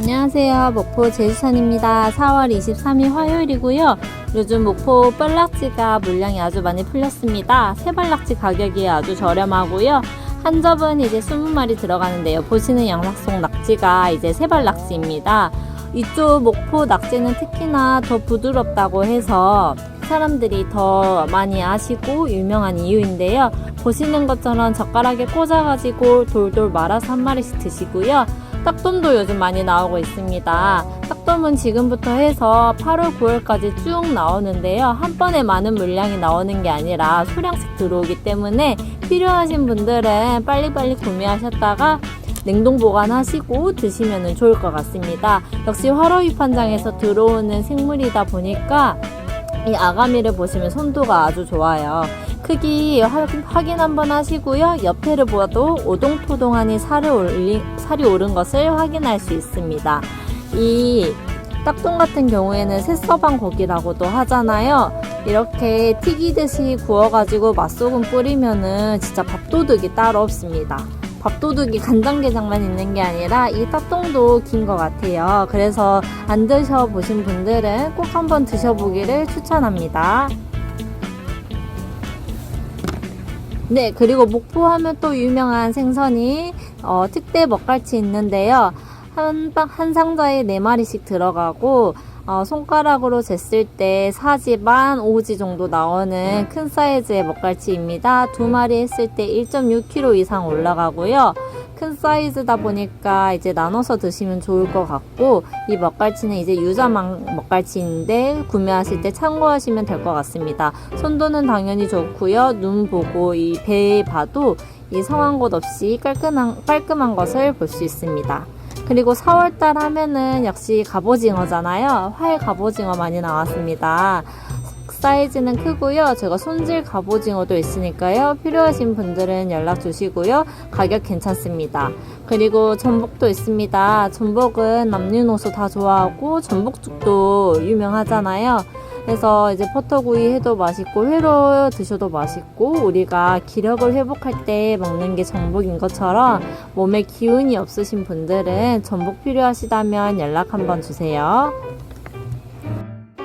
안녕하세요. 목포 제주산입니다. 4월 23일 화요일이고요. 요즘 목포 뻘락지가 물량이 아주 많이 풀렸습니다. 세발낙지 가격이 아주 저렴하고요. 한 접은 이제 20마리 들어가는데요. 보시는 속 낙지가 이제 세발낙지입니다. 이쪽 목포 낙지는 특히나 더 부드럽다고 해서 사람들이 더 많이 아시고 유명한 이유인데요. 보시는 것처럼 젓가락에 꽂아가지고 돌돌 말아서 한 마리씩 드시고요. 딱돔도 요즘 많이 나오고 있습니다. 딱돔은 지금부터 해서 8월, 9월까지 쭉 나오는데요. 한 번에 많은 물량이 나오는 게 아니라 소량씩 들어오기 때문에 필요하신 분들은 빨리빨리 구매하셨다가 냉동 보관하시고 드시면 좋을 것 같습니다. 역시 화로위 판장에서 들어오는 생물이다 보니까 이 아가미를 보시면 손도가 아주 좋아요. 크기 하- 확인 한번 하시고요. 옆에를 보아도 오동토동하니 살이, 올리, 살이 오른 것을 확인할 수 있습니다. 이 딱동 같은 경우에는 새서방 고기라고도 하잖아요. 이렇게 튀기듯이 구워가지고 맛소금 뿌리면은 진짜 밥도둑이 따로 없습니다. 밥도둑이 간장게장만 있는 게 아니라 이 딱동도 긴 것 같아요. 그래서 안 드셔보신 분들은 꼭 한번 드셔보기를 추천합니다. 네, 그리고 목포 하면 또 유명한 생선이 어, 특대 먹갈치 있는데요. 한, 방- 한 상자에 4마리씩 들어가고 어, 손가락으로 쟀을 때 4지 반, 5지 정도 나오는 큰 사이즈의 먹갈치입니다. 두 마리 했을 때 1.6kg 이상 올라가고요. 큰 사이즈다 보니까 이제 나눠서 드시면 좋을 것 같고 이 먹갈치는 이제 유자망 먹갈치인데 구매하실 때 참고하시면 될 것 같습니다. 손도는 당연히 좋고요. 눈 보고 이 배 봐도 이 성한 곳 없이 깔끔한 깔끔한 것을 볼 수 있습니다. 그리고 4월달 하면은 역시 갑오징어잖아요. 활 갑오징어 많이 나왔습니다. 사이즈는 크고요. 제가 손질 갑오징어도 있으니까요. 필요하신 분들은 연락 주시고요. 가격 괜찮습니다. 그리고 전복도 있습니다. 전복은 남녀노소 다 좋아하고 전복죽도 유명하잖아요. 그래서 이제 버터구이 해도 맛있고 회로 드셔도 맛있고 우리가 기력을 회복할 때 먹는 게 전복인 것처럼 몸에 기운이 없으신 분들은 전복 필요하시다면 연락 한번 주세요.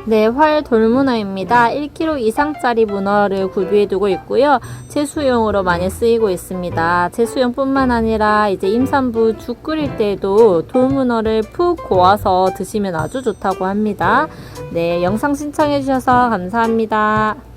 네, 활 돌문어입니다. 1kg 이상짜리 문어를 구비해두고 있고요. 채수용으로 많이 쓰이고 있습니다. 채수용뿐만 아니라 이제 임산부 죽 끓일 때도 돌문어를 푹 고아서 드시면 아주 좋다고 합니다. 네, 영상 신청해주셔서 감사합니다.